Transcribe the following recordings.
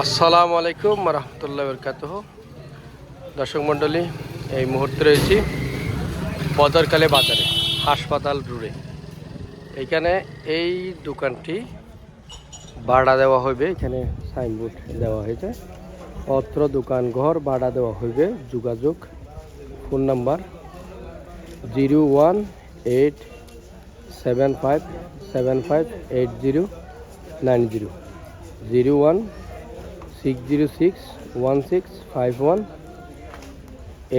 আসসালামু আলাইকুম রহমতুল্লাহ বরকাত দর্শক মণ্ডলী, এই মুহূর্তে রয়েছি বদরকালে বাজারে, হাসপাতাল রোডে। এখানে এই দোকানটি ভাড়া দেওয়া হইবে, এখানে সাইনবোর্ড দেওয়া হয়েছে। অত্র দোকান ঘর ভাড়া দেওয়া হইবে, যোগাযোগ phone number zero one eight seven five seven five eight zero nine zero. Zero one six zero six one six five one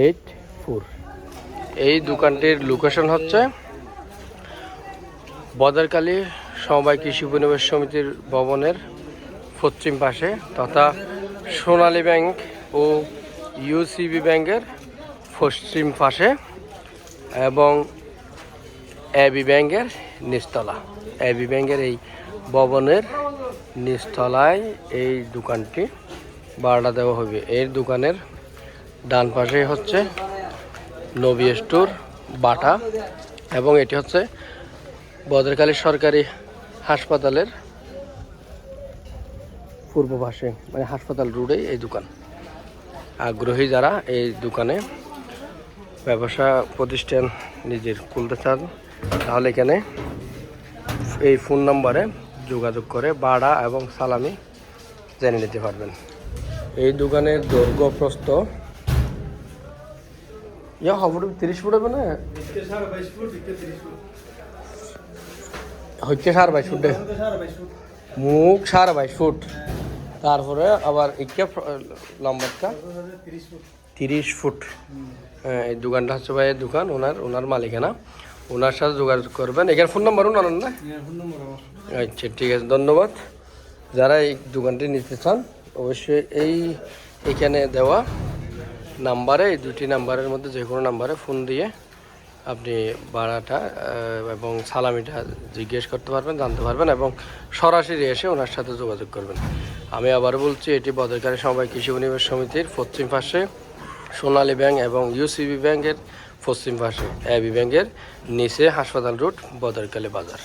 eight four. এই দোকানটির লোকেশন হচ্ছে বদরকালী সমবায় কৃষি উপনিবেশ সমিতির ভবনের পশ্চিম পাশে তথা সোনালী ব্যাংক ও ইউসিবি ব্যাংকের পশ্চিম পাশে এবং এবি ব্যাংকের নিচতলা। এবি ব্যাংকের এই ভবনের নিচতলায় এই দোকানটি ভাড়া দেওয়া হবে। এই দোকানের ডান পাশে হচ্ছে নবী স্টোর বাটা এবং এটি হচ্ছে বদরকালী সরকারি হাসপাতালের পূর্ব পাশে মানে হাসপাতাল রোডে এই দোকান। আগ্রহী যারা এই দোকানে ব্যবসা প্রতিষ্ঠান নিজের খুলতে চান, তাহলে এখানে এই ফোন নম্বরে যোগাযোগ করে ভাড়া এবং সালামি জেনে নিতে পারবেন। এই দোকানের দৈর্ঘ্য প্রস্ত ইয়া হবে তিরিশ ফুট হবে না? হচ্ছে সাড়ে বাইশ ফুটে মুখ সাড়ে বাইশ ফুট। তারপরে আবার ইকে লম্বাটা তিরিশ ফুট। হ্যাঁ এই দোকানটা হচ্ছে ভাইয়ের দোকান, ওনার ওনার মালিকানা। ওনার সাথে যোগাযোগ করবেন। এখানে ফোন নাম্বারও নানান না? আচ্ছা ঠিক আছে ধন্যবাদ। যারা এই দোকানটি নিতে চান অবশ্যই এই এখানে দেওয়া নাম্বারে এই দুটি নাম্বারের মধ্যে যে কোনো নাম্বারে ফোন দিয়ে আপনি ভাড়াটা এবং সালামিটা জিজ্ঞেস করতে পারবেন জানতে পারবেন এবং সরাসরি এসে ওনার সাথে যোগাযোগ করবেন। আমি আবার বলছি এটি বদরকারী সমবায় কৃষি পরিবেশ সমিতির পশ্চিম পাশে সোনালী ব্যাংক এবং ইউসিবি ব্যাংকের পশ্চিম পাশে এবি ব্যাংকের নিচে হাসপাতাল রোড বদরকালে বাজার।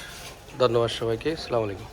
ধন্যবাদ সবাইকে। আসসালামু আলাইকুম।